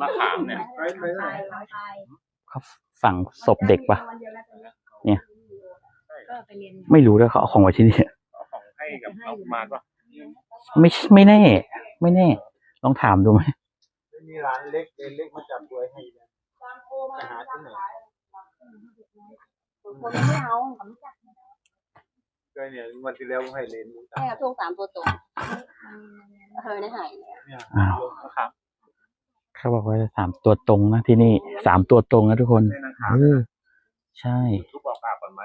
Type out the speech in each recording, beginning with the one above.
มะขามเนี่ย เขาฝังศพเด็กปะ เนี่ยก็ไปเรียนไม่รู้ด้วยเขาเอาของไว้ที่นี่ เอาของให้กับเอามาก็ไม่ไม่แน่ ไม่แน่ ลองถามดูไหมมีร้านเล็กเล็กมาจับด้วยให้นะจะหาที่ไหนคนไม่เอาเขาไม่จับก็เนี่ยวันที่แล้วให้เลนมูตาให้เอาช่วงสามตัวตรงเธอได้หายเนี่ยอ้าว มะขาม เขาบอกว่าสามตัวตรงนะที่นี่สามตัวตรงนะทุกคนในมะขามเออใช่ ทุกบอกกล่าวก่อนไหม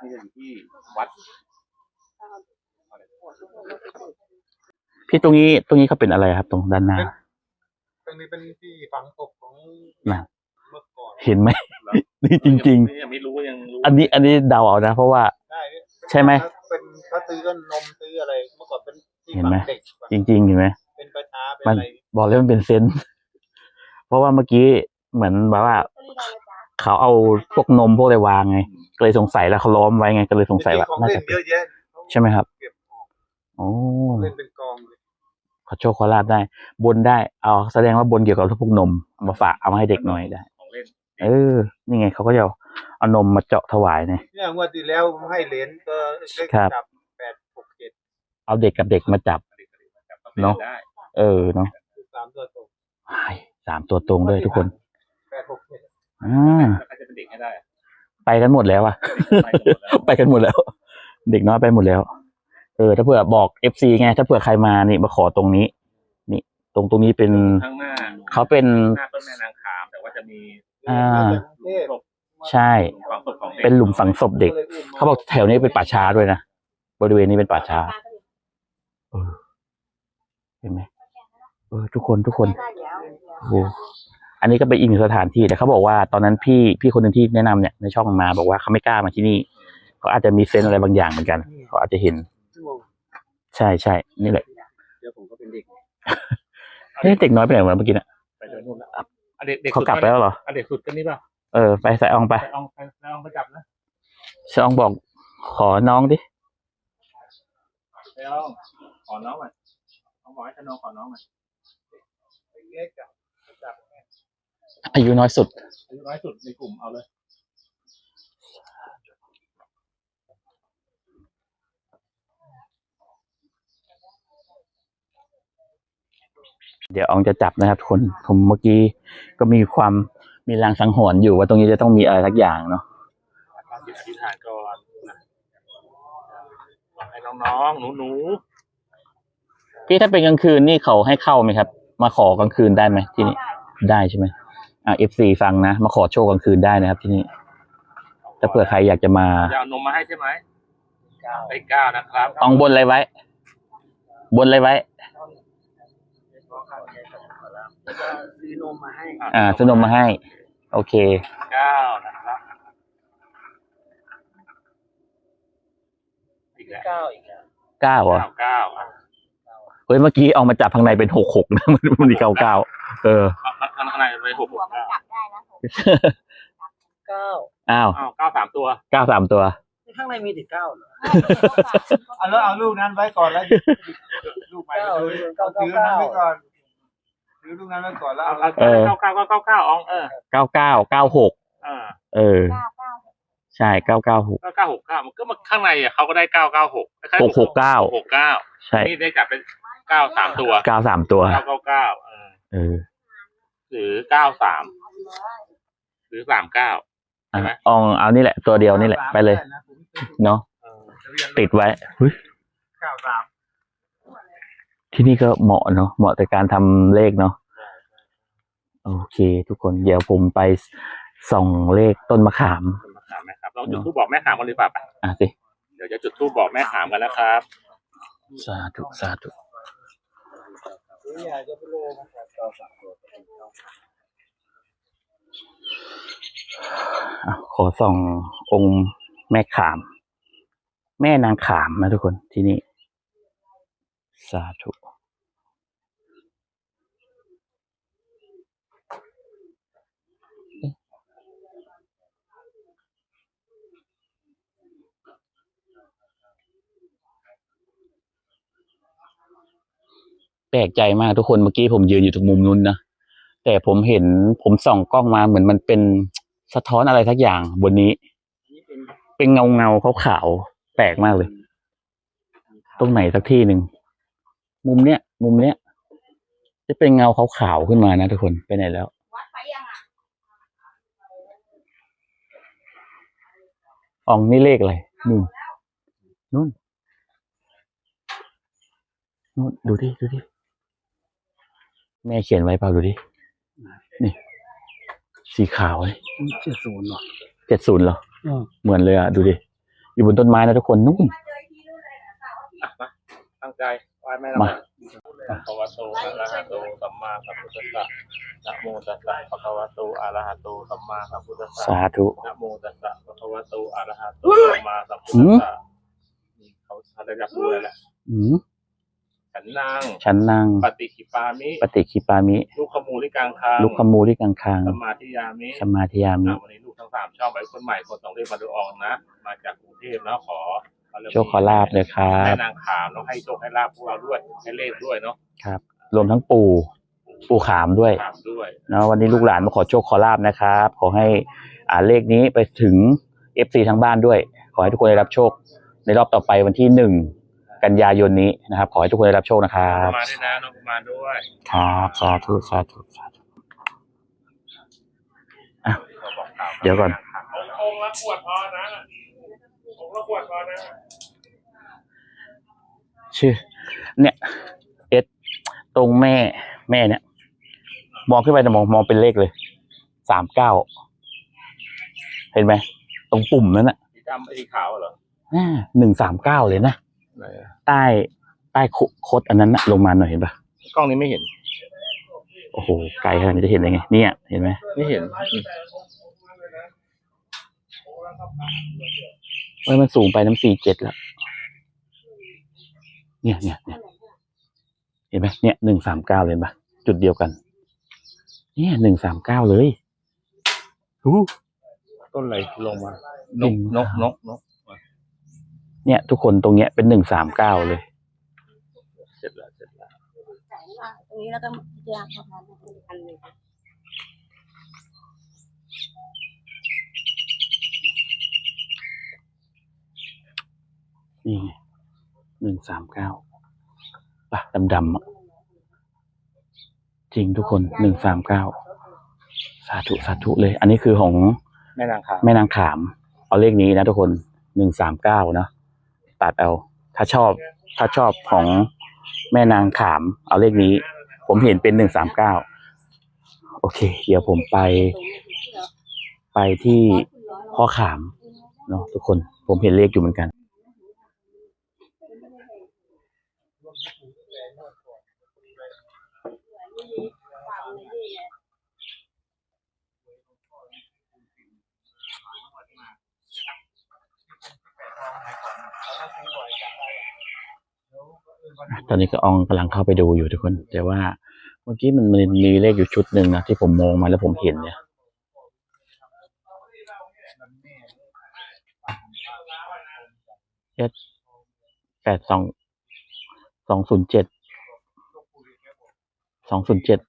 นี่อยู่ที่วัดพี่ตรงนี้ ตรงนี้เขาเป็นอะไรครับ ตรงด้านหน้า ตรงนี้เป็นที่ฝังศพของน่ะ เมื่อก่อนเห็นไหม นี่จริงๆยังไม่รู้ยังรู้ๆอันนี้อันนี้เดาเอานะ เพราะว่า ได้ใช่ไหมเป็นเขาซื้อก็นมซื้ออะไร เมื่อก่อนเป็นที่เห็นฝังไหม เด็กจริงๆเห็นไหม เป็นประชาเป็นมัน อะไร บอกเลยมันเป็นเซนส์เพราะว่าเมื่อกี้เหมือนแบบว่า เขาเอาพวกนมพวกอะไรวางไงก็เลยสงสัยแล้วเขาล้อมไว้ไงก็เลยสงสัยว่าของน่าเล่จะนเยอะแยะใช่ไหมครับเก็บออกโอ้เล่นเป็นกองเลยขอโชคขอลาบได้ บนได้ เอาแสดงว่าบนเกี่ยวกับพวกนมเอามาฝากเอามาให้เด็กหน่อยได้ของเล่นเออ นี่ไงเขาก็จะเอาเอานมมาเจาะถวายเนี่ยเนี่ยงวดที่แล้วให้เหรียญก็เลขครับจับแปดหกเจ็ดเอาเด็กกับเด็กมาจับจับก็เป็นเนอะได้เออเนาะ สามตัวตรงด้วยทุกคนแปดหกเจ็ดอ่าแล้วใครจะเป็นเด็กให้ได้อะไปกันหมดแล้วอะ ไปกันหมดแล้วไปกันหมดแล้ว เด็กน้อยไปหมดแล้ว เออ ถ้าเผื่อบอกเอฟซีไง ถ้าเผื่อใครมานี่มาขอตรงนี้ นี่ ตรงตรงนี้เป็นข้างหน้าเขาเป็น หน้าต้นแม่นางขามแต่ว่าจะมีอ่ามาจากกรุงเทพใช่ ฝังศพของเด็กเป็นหลุมฝังศพเด็ก เขาบอกแถวนี้เป็นป่าช้าด้วยนะ บริเวณนี้เป็นป่าช้าเออเห็นไหมเออทุกคนทุกคนโอ้โหอันนี้ก็เป็นอีกหนึ่งสถานที่แต่เขาบอกว่าตอนนั้นพี่พี่คนหนึ่งที่แนะนำเนี่ยในช่องมาบอกว่าเขาไม่กล้ามาที่นี่เขาอาจจะมีเซนส์อะไรบางอย่างเหมือนกันเขาอาจจะเห็นชั่วโมงใช่ใช่นี่แหละเดี๋ยวผมก็เป็นเด็กเฮ้ยเด็กน้อยไปไหนวะเมื่อกี้น่ะไปเดินนู่นแล้วอะอะเด็กเด็กเขากลับไปแล้วเหรออะเด็กสุดก็นี่ป่ะเออไปใส่อองไปไปเอาไปไปเอาไปจับนะใส่อองบอกขอน้องดิไปเอาขอน้องหน่อยน้องบอกให้ขนมขอน้องหน่อยเล็กอะจับ อายุน้อยสุด อายุน้อยสุดในกลุ่มเอาเลยเดี๋ยวอองจะจับนะครับทุกคน ผมเมื่อกี้ก็มีความมีรางสังหรณ์อยู่ว่าตรงนี้จะต้องมีอะไรสักอย่างเนาะตั้งจิตอธิษฐานก่อนนะบอกให้น้องๆหนูพี่ถ้าเป็นกลางคืนนี่เขาให้เข้าไหมครับ มาขอกลางคืนได้ไหมที่นี่ได้ใช่ไหม อ่าเอฟซีฟังนะ มาขอโชคกลางคืนได้นะครับที่นี่ๆถ้าเผื่อใครอยากจะมา จะเอานมมาให้ใช่ไหมไปเก้านะครับอองบนอะไรไว้ บนอะไรไว้ ซื้อนมมาให้อ่าซื้อนมมาให้ โอเค เก้านะครับ อีกแล้วเก้าอีกแล้วเก้าเหรอ เก้าเก้าอะเฮ้ย เมื่อกี้เอามาจับข้างในเป็นหกหกนะ มันมันมีเก้าเก้า เออข้าง ข้างในไปหกหกเก้าจับได้นะเก้าอ้าวอ้าวเก้าสามตัวเก้าสามตัว ข้างในมีแต่เก้าเหรอเอาแล้วเอาลูกนั้นไว้ก่อนแล้วลูกใหม่ไปดูถือนั้นไว้ก่อนถือลูกนั้นไว้ก่อนแล้วเอาเอาเอาเก้าเก้าเก้าเก้าเก้าอองเออเก้าเก้าเก้าหกอ่าเออ เก้าเก้าใช่เก้าเก้าหก เก้าเก้าหกเก้ามันก็มาข้างในอะเขาก็ได้เก้าเก้าหกหกหกเก้า หกเก้าใช่นี่ได้จับเป็นเก้าสามตัวเก้าสามตัว เก้าเก้าเก้าเออเออ หรือเก้าสามหรือสามเก้าใช่ไหมอะอองเอานี่แหละ ตัวเดียวนี่แหละไปเลย เนาะเออติดไว้เฮ้ยเก้าสามที่นี่ก็เหมาะเนาะเหมาะแต่การทำเลขเนาะโอเค ทุกคนเดี๋ยวผมไปส่องเลขต้นมะขามเป็นมะขามนะครับเราจุดทูบบอกแม่ขามกันเลยป่ะไปอะสิ เดี๋ยวจะจุดทูบบอกแม่ขามกันนะครับ สาธุสาธุ อยากจะไปเลนะครับเก้าสามตัวอะขอส่ององค์แม่ขาม แม่นางขามนะทุกคนที่นี่ สาธุ แปลกใจมากทุกคนเมื่อกี้ผมยืนอยู่ตรงมุมนู้นนะแต่ผมเห็นผมส่องกล้องมาเหมือนมันเป็นสะท้อนอะไรสักอย่างบนนี้ เป็นเงาเงาๆขาวแปลกมากเลย ตรงไหนสักที่หนึ่งมุมเนี้ยมุมเนี้ยจะเป็นเงาขาวๆขึ้นมานะทุกคนไปไหนแล้วอ่อองนี่เลขอะไรนู่นนู่นนู่นดูดิดูดิ แม่เขียนไว้เปล่าดูดิ นี่ สีขาวเลยเจ็ดศูนย์เหรอเจ็ดศูนย์เหรออืมเหมือนเลยอะ ดูดิ อยู่บนต้นไม้นะทุกคนนู่นตั้งใจไหว้แม่มาภะคะวะโตอะระหะโตสัมมาสัมพุทธัสสะนะโมตัสสะภะคะวะโตอะระหะโตสัมมาสัมพุทธัสสะสาธุนะโมตัสสะภะคะวะโตอะระหะโตสัมมาสัมพุทธัสสะนี่เขาเขาได้รับรู้แล้วแหละอืม ฉันนาง ฉันนั่งปฏิขิปามิ ปฏิคิปามิ ลูกขมูลิกังคางลุกขมูที่กลางคางสมมาธิยามิสมาธิยามิ อะวันนี้ลูกทั้งสามชอบไอ้คนใหม่คนต้องเรียกมาดูอองนะ มาจากกรุงเทพนะขอโชคขอลาบเลยครัแม่บนางขามเนาะให้โชคให้ลาบพวกเราด้วยให้เลขด้วยเนาะครับ รวมทั้งปู่ ปู่ขามด้วย ขามด้วยเนาะวันนี้ลูกหลานมาขอโชคขอลาบนะครับ ขอให้อ่าเลขนี้ไปถึงเอฟซีทั้งบ้านด้วย ขอให้ทุกคนได้รับโชค ในรอบต่อไปวันที่หนึ่ง กันยายนนี้นะครับ ขอให้ทุกคนได้รับโชคนะครับมาด้วยนะน้องกุมารด้วยครับสาธุสาธุสาธุขอบอกกล่าวเดี๋ยวก่อนองค์ละขวดพอนะองค์ละขวดพอนะชื่อ เนี่ยเอสตรงแม่แม่เนี่ย มองขึ้นไปจะมองมองเป็นเลขเลยสามเก้าเห็นไหมตรงปุ่มนั้นน่ะสีดำไอ้สีขาวเหรอหนึ่งสามเก้าเลยนะไหนอะ ใต้ใต้โคดอันนั้นนะลงมาหน่อยเห็นปะกล้องนี้ไม่เห็น โอ้โหไกลขนาดนี้จะเห็นได้ไง เนี่ย เห็นไหมไม่เห็นอืมเอ้ยมันสูงไปน้ำสี่เจ็ดแล้ว เนี่ยเนี่ยเนี่ยเห็นไหมเนี่ยหนึ่งสามเก้าเลยเห็นปะจุดเดียวกัน เนี่ยหนึ่งสามเก้าเลยอู้ต้นอะไรลงมาจรินกงนกนกนก เนี่ยทุกคนตรงเนี้ยเป็นหนึ่งสามเก้าเลย เสร็จแล้วเสร็จแล้วตรงนี้แล้วก็พิจารณาทำงานอันหนึ่งนี่ไงหนึ่งสามเก้าปะดำๆอะจริงทุกคนหนึ่งสามเก้าสาธุสาธุเลย อันนี้คือของแม่นางขามแม่นางขาม เอาเลขนี้นะทุกคนหนึ่งสามเก้านะ ตัดเอา ถ้าชอบถ้าชอบของแม่นางขาม เอาเลขนี้ ผมเห็นเป็นหนึ่งสามเก้าโอเค เดี๋ยวผมไป ไปที่พ่อขามเนาะทุกคนผมเห็นเลขอยู่เหมือนกัน ตอนนี้ก็อองกำลังเข้าไปดูอยู่ทุกคน แต่ว่าเมื่อกี้มันมันมีเลขอยู่ชุดหนึ่งนะที่ผมมองมาแล้วผมเห็นเนี่ยเจ็ดแปดสองสองศูนย์เจ็ดสองศูนย์เจ็ด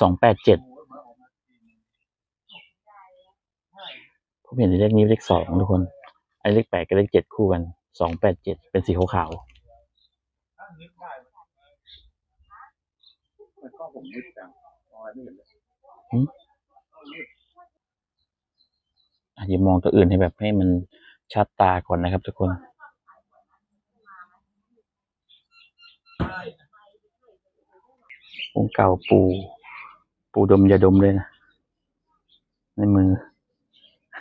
สองแปดเจ็ด ผมเห็นเลขนี้เลขสองทุกคน ไอ้เลขแปดกับเลขเจ็ดคู่กันสองแปดเจ็ดเป็นสีขาวมันก็ผมนิดจังมองอะไรไม่เห็นเลยๆอาจจะมองตัวอื่นให้แบบให้มันชัดตาก่อนนะครับ ทุกคนองค์เก่าปู ปูดมยาดมเลยนะ ในมือ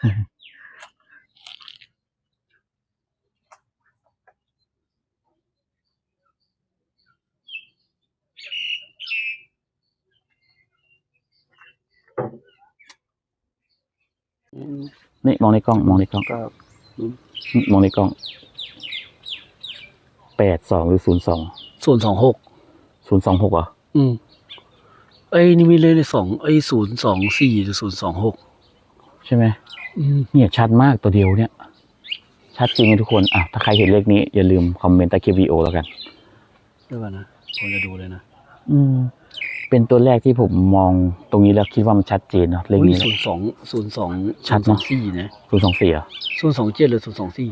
นี่มองในกล้อง มองในกล้องมองในกล้องแปดสองหรือศูนย์สองศูนย์สองหกศูนย์สองหกเหรออืมไอ้ยนี่มีเลขในสองไอ้ศูนย์สองสี่หรือศูนย์สองหกใช่ไหมอืม เนี่ยชัดมากตัวเดียวเนี่ย ชัดจริงทุกคนอะถ้าใครเห็นเลขนี้อย่าลืมคอมเมนต์ใต้คลิปวิดีโอแล้วกันเดี๋ยวก่อนนะผมจะดูเลยนะ อืม เป็นตัวแรกที่ผมมองตรงนี้แล้วคิดว่ามันชัดเจนเนาะเลขอุ้ยนี้ศูนย์สองศูนย์สองชัดสอเนอะงสี่นะศูนย์สองสี่อะศูนย์สองเจ็ดหรือศูนย์สองสี่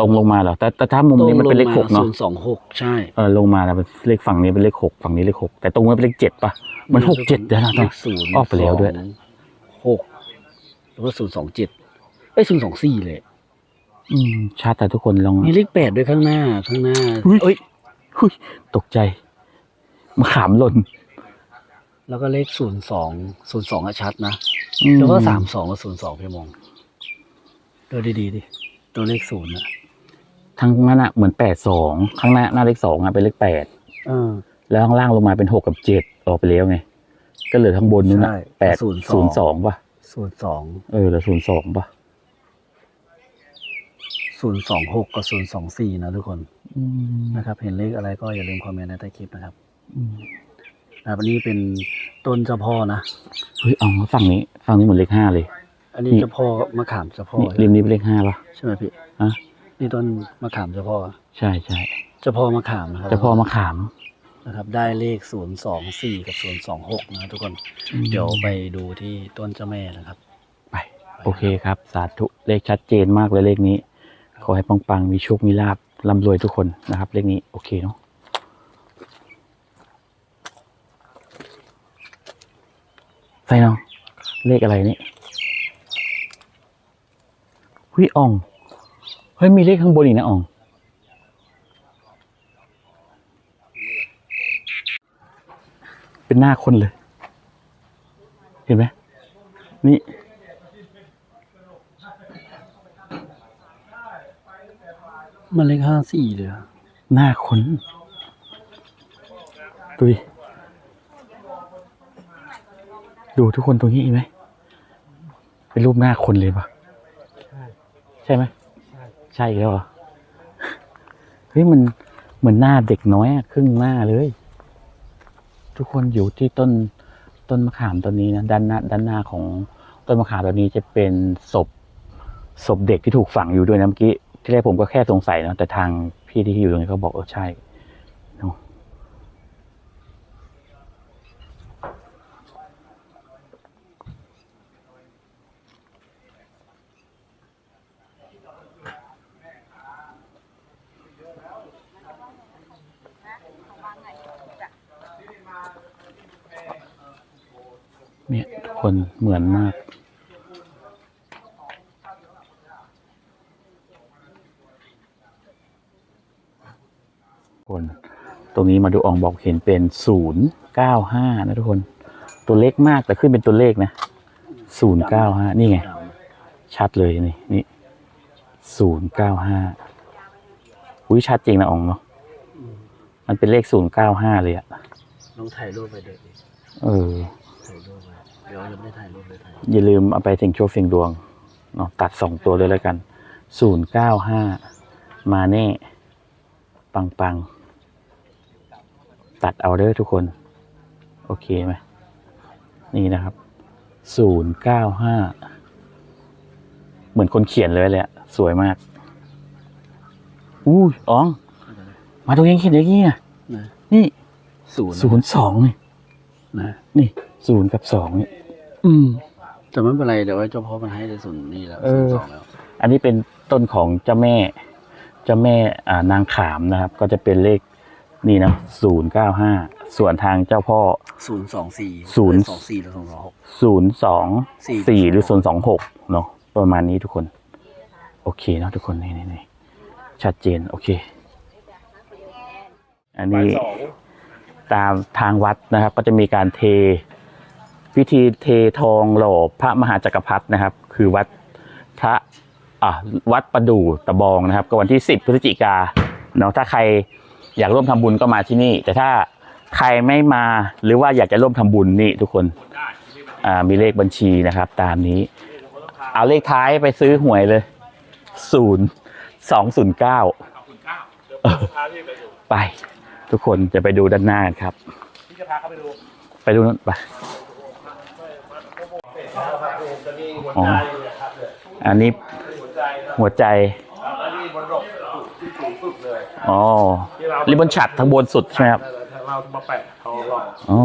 ตรงลงมาเหรอแต่แต่ถ้ามุมนี้มันเป็นเลขหกเนาะศูนย์สองหกใช่เออลงมาแล้วเป็นเลขฝั่งนี้เป็นเลขหกฝั่งนี้เลขหกแต่ตรงนี้เป็นเลขเจ็ดปะมันหกเจ็ดแล้วนะเลขศูนย์ออกไปแล้วด้วยสองหกหรือว่าศูนย์สองเจ็ดเอ้ยศูนย์สองสี่เลย อืมชัดแต่ทุกคนลองมีเลขแปดด้วยข้างหน้าข้างหน้าอุ๊ยเอ้ยหุยตกใจมะขามหล่นแล้วก็เลขศูนย์สองศูนย์สองชัดนะอืแล้วก็สามสองกับศูนย์สองพี่มองดูดีๆดิตัวเลขศูนย์นะ ทั้งนั้นอะเหมือนแปดสองข้างหน้าหน้าเลขสองอะเป็นเลขแปดเออ แล้วข้างล่างลงมาเป็นหกกับเจ็ดออกไปแล้วไง ก็เหลือข้างบนนู้นใช่น่ะแปดศูนย์สอง ศูนย์สองป่ะศูนย์สองเออเหลือศูนย์สองป่ะศูนย์สองหกกับศูนย์สองสี่นะทุกคนอืมนะครับ เห็นเลขอะไรก็อย่าลืมคอมเมนต์ในใต้คลิปนะครับอืมนะครับอันนี้เป็นต้นเจ้าพ่อนะ เฮ้ยเอาฝั่งนี้ฝั่งนี้เหมือนเลขห้าเลยอันนี้นี่เจ้าพ่อมะขามเจ้าพ่อนี่ริมนี้เป็นเลขห้าป่ะใช่ไหมพี่ ฮะ นี่ต้นมะขามเจ้าพ่อใช่ใช่เจ้าพ่อมะขามนะครับเจะพอมะขาม นะครับ ได้เลขศูนย์สองสี่กับศูนย์สองหกนะทุกคน อืม เดี๋ยวไปดูที่ต้นเจ้าแม่นะครับ ไป โอเคครับ สาธุเลขชัดเจนมากเลยเลขนี้ ขอให้ปังๆมีโชคมีลาบร่ำรวยทุกคนนะครับ เลขนี้โอเคเนาะใส่น้องเลขอะไรนี่หุยอ่องเฮ้ยมีเลขข้างบนอีกนะอ่องเป็นหน้าคนเลย เห็นไหมนี่ มันเลขห้าสี่เลยอะหน้าคนดูดิดูทุกคนตรงนี้เห็นไหมเป็นรูปหน้าคนเลยปะใช่ไหม ใช่แล้วเหรอเฮ้ยมันเหมือนหน้าเด็กน้อยครึ่งหน้าเลย ทุกคนอยู่ที่ต้นต้นมะขามต้นนี้นะด้านหน้าด้านหน้าของต้นมะขามต้นนี้จะเป็นศพศพเด็กที่ถูกฝังอยู่ด้วยนะเมื่อกี้ที่แรกผมก็แค่สงสัยนะแต่ทางพี่ที่อยู่ตรงนี้เขาบอกเออใช่เนอะเนี่ยทุกคน เหมือนมากคนตรงนี้มาดูอองบอกเห็นเป็นศูนย์เก้าห้านะทุกคน ตัวเล็กมากแต่ขึ้นเป็นตัวเลขนะศูนย์เก้าห้านี่ไง ชัดเลยนี่นี่ศูนย์เก้าห้าอุ้ยชัดจริงนะอองเนาะมันเป็นเลขศูนย์เก้าห้าเลยอะลองถ่ายรูปไปเด็กดิเออถ่ายรูปไป เดี๋ยวยังไม่ได้ถ่ายรูปเลยถ่ายอย่าลืมเอาไปเสี่ยงโชคเสี่ยงดวงเนาะตัดสองตัวเลยแล้วกันศูนย์เก้าห้ามาแน่ ปังปังตัดเอาเด้อทุกคน โอเคไหมนี่นะครับศูนย์เก้าห้าเหมือนคนเขียนเลยเลยอะสวยมากอู้ยอ๋อง มาตรงนี้เขียนอย่างนี้อะนะนี่ศูนย์ศูนย์สองนี่นะนี่ ศูนย์กับสองนี่อืม แต่ไม่เป็นไรเดี๋ยวไอ้เจ้าพ่อมันให้ในศูนย์นี่แล้วเอศูนอย์สองแล้วอันนี้เป็นต้นของเจ้าแม่เจ้าแม่อ่านางขามนะครับ ก็จะเป็นเลขนี่นะศูนย์เก้าห้าส่วนทางเจ้าพ่อ ศูนย์สองสี่ศูนย์ สองสี่หรือศูนย์สองหก ศูนย์สองสี่สี่หรือศูนย์สองหกเนาะประมาณนี้ทุกคน โอเคเนาะทุกคนนี่นี่นี่ชัดเจน โอเค อันนี้ตามทางวัดนะครับ ก็จะมีการเท พิธีเททองหล่อพระมหาจักรพรรดินะครับ คือวัดพระอะวัดประดู่ตะบองนะครับ ก็วันที่ 10พฤศจิกาเนาะถ้าใครอยากร่วมทำบุญก็มาที่นี่ แต่ถ้าใครไม่มาหรือว่าอยากจะร่วมทำบุญนี่ทุกคนอ่ามีเลขบัญชีนะครับ ตามนี้ เอาเลขท้ายไปซื้อหวยเลยศูนย์สองศูนย์เก้า9พาพี่ไปดูไป ทุกคนจะไปดูด้านหน้ากันครับพี่จะพาเขาไปดู ไปดูนั่นไป จะมีหัวอ๋อใจอยู่นะครับเนี่ยอันนี้หัวใจนะหัวใจ ครับอันนี้บนรกที่สูงสุดเลยอ๋อที่เราริบบนฉัดทางบนสุดใช่ไหมครับ เรามาแปะเขาหลอกอ๋อ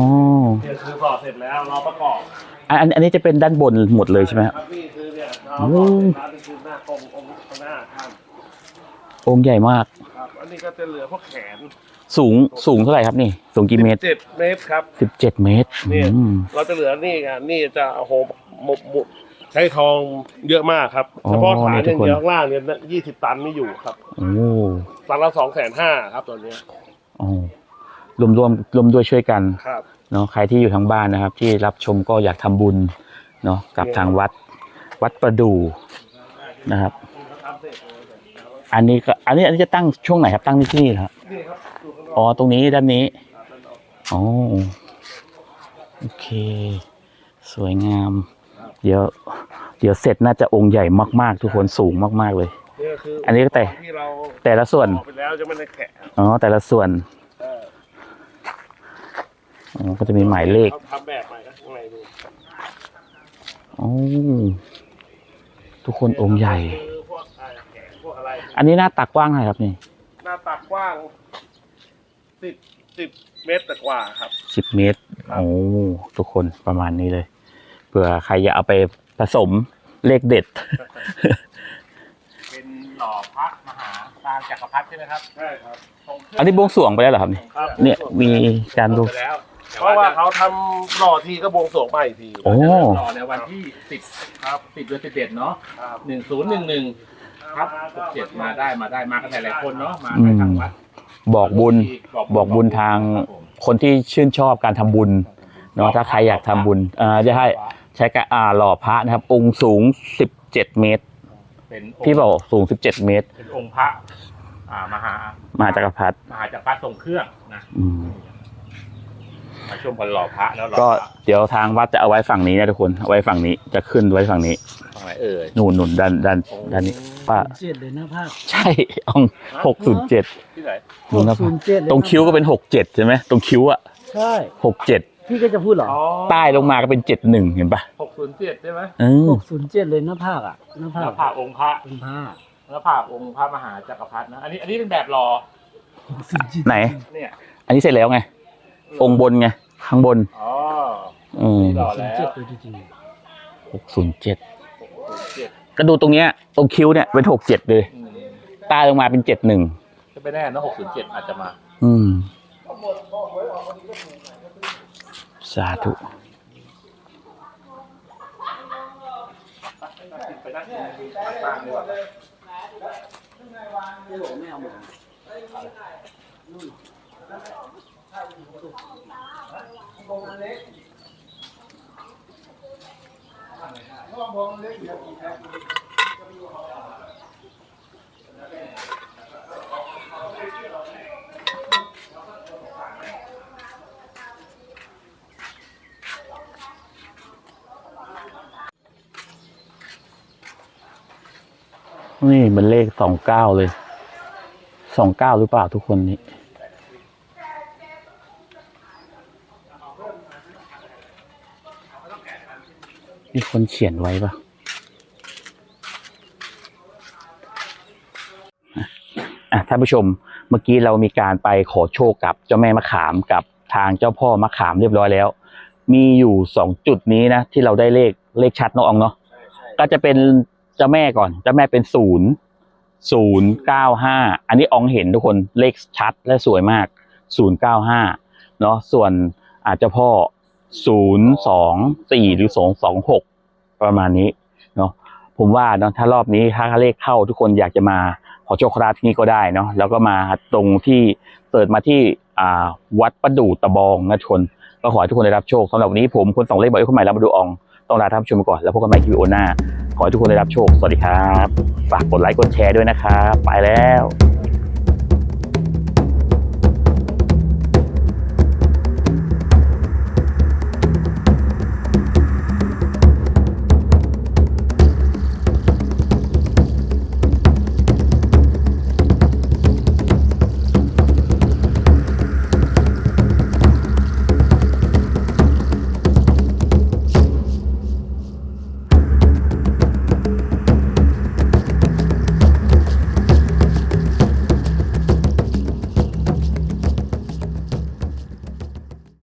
เนี่ยคือต่อเสร็จแล้วเราประกอบอันอันอันนี้จะเป็นด้านบนหมดเลยใช่ไหมครับ ครับนี่คือเนี่ยเราโอ้ต่อเสร็จแล้วนี่คือหน้าองค์องค์ข้างหน้าท่านองค์ใหญ่มาก ครับ อันนี้ก็จะเหลือพวกแขน สูงสูงเท่าไหร่ครับนี่ สูงกี่เมตรเจ็ดเมตรครับสิบเจ็ดเมตรเนี่ยอืม เราจะเหลือนี่อะนี่จะโอ้โหหมกหมกใช้ทองเยอะมากครับอ๋อเฉพาะฐานนี่อทุกย่างคน เดียวข้างล่างเนี่ยยี่สิบตันไม่อยู่ครับโอ้ตันละสองแสนห้าครับตัวเนี้ยโอ้รวมรวมรวมด้วยช่วยกันครับ เนาะใครที่อยู่ทางบ้านนะครับ ที่รับชมก็อยากทำบุญเนาะกับทางวัด วัดประดู่นะครับ อันนี้ก็อันนี้อันนี้จะตั้งช่วงไหนครับตั้งที่นี่เหรอครับนี่ครับอยู่ข้างน อกอ๋อ ตรงนี้ด้านนี้ อ๋อ โอเค สวยงาม เดี๋ยว เดี๋ยวเสร็จน่าจะองค์ใหญ่มาก ๆ ทุกคนสูงมาก ๆ เลย นี่ก็คืออันนี้ก็แต่ ที่เราแต่ละส่วน ออกไปแล้วจะไม่ได้แกะอ๋อ แต่ละส่วน เอออ๋อ ก็จะมีหมายเลข เขาทำแบบใหม่นะข้างในดูอ๋อ ทุกคนองค์ใหญ่ คือพวกอ่าแขนพวกอะไร อันนี้หน้าตักกว้างเท่าไหร่ครับนี่ หน้าตักกว้าง สิบสิบเมตรกว่าครับ สิบเมตรโอ้ทุกคนประมาณนี้เลยเผื่อใครอยากเอาไปผสมเลขเด็ด เป็นหล่อพระมหาปางจักรพรรดิใช่ไหมครับใช่ครับอันนี้บวงสรวงไปแล้วเหรอครับนี่ครับเนี่ยมีการดูไปแล้วเพราะว่าเขาทำหล่อทีก็บวงสรวงใหม่ทีโอ้รอในวันที่สิบครับสิบเดือนสิบเอ็ดเนาะครับหนึ่งศูนย์หนึ่งหนึ่งครับหกเจ็ดมาได้มาได้มากันหลายๆคนเนาะมาอืไปมทางวัด บอกบุญบอกบุญทางครับผมคนที่ชื่นชอบการทำบุญเนาะถ้าใครอยากทำบุญอ่าจะให้ใช้การอ่าหล่อพระนะครับ องค์สูงสิบเจ็ดเมตรเป็นองค์พี่บอกสูงสิบเจ็ดเมตร เป็นองค์พระอ่ามหามหาจักรพรรดิมหาจักรพรรดิทรงเครื่องนะอื มมาชมคนหล่อพระแล้วหล่อก็พระเดี๋ยวทางวัดจะเอาไว้ฝั่งนี้นะทุกคนเอาไว้ฝั่งนี้จะขึ้นไว้ฝั่งนี้ตรงไหนเอ่ยนู่นนู่นด้านด้านด้านนี้ป้าเจ็ดเลยนะภาคใช่องหกศูนย์เจ็ดที่ไหนดูนะศูนย์เจ็ดเลยนะตรงคิ้วก็เป็นหกเจ็ดใช่ไหมตรงคิ้วอะใช่หกเจ็ดพี่ก็จะพูดเหรอใต้ลงมาก็เป็นเจ็ดหนึ่งเห็นปะหกศูนย์เจ็ดใช่ไหมเออหกศูนย์เจ็ดเลยนะภาคอะนะภาแล้ควผ่าองค์พระเป็นผ้าแล้วผ่าองค์พระมหาจักรพรรดินะอันนี้อันนี้เป็นแบบหล่อหกศูนย์เจ็ดไหนเนี่ย อันนี้เสร็จแล้วไง องค์บนไง ข้างบนอ๋อเออหล่อศูนแล้ย์เจ็ดวเลยจริงหกศูนย์เจ็ดเจ็ดก็ดูตรงเนี้ย ตรงคิ้วเนี่ยเป็นหกเจ็ดเลย อืมใต้ลงมาเป็นเจ็ดหนึ่ง จะไม่แน่นะหกศูนย์เจ็ดอาจจะมาอืม สาธุ นี่มันเลขสองเก้าเลย สองเก้าหรือเปล่าทุกคนนี้ มีคนเขียนไว้ปะอะท่านผู้ชมเมื่อกี้เรามีการไปขอโชคกับเจ้าแม่มะขามกับทางเจ้าพ่อมะขามเรียบร้อยแล้ว มีอยู่สองจุดนี้นะ ที่เราได้เลขเลขชัดเนอะองเนาะก็จะเป็นเจ้าแม่ก่อนเจ้าแม่เป็นศูนย์ศูนย์เก้าห้าอันนี้อองเห็นทุกคนเลขชัดและสวยมากศูนย์เก้าห้าเนาะส่วนอาจจะพ่อ ศูนย์สองสี่หรือสองสองหกประมาณนี้เนาะผมว่าเนาะถ้ารอบนี้ถ้าเลขเข้าทุกคนอยากจะมาขอโชคลาที่นี่ก็ได้เนาะแล้วก็มาตรงที่เปิดมาที่อ่าวัดประดู่ตะบองนะทุกคนก็ขอให้ทุกคนได้รับโชคสำหรับวันนี้ผมคนสองเลขบอกให้คนใหม่รับมาดูอองต้องลาท่านผู้ชมไปก่อนแล้วพบกันใหม่ที่วิดีโอหน้า ขอให้ทุกคนได้รับโชค สวัสดีครับ ฝากกดไลค์กดแชร์ด้วยนะครับ ไปแล้ว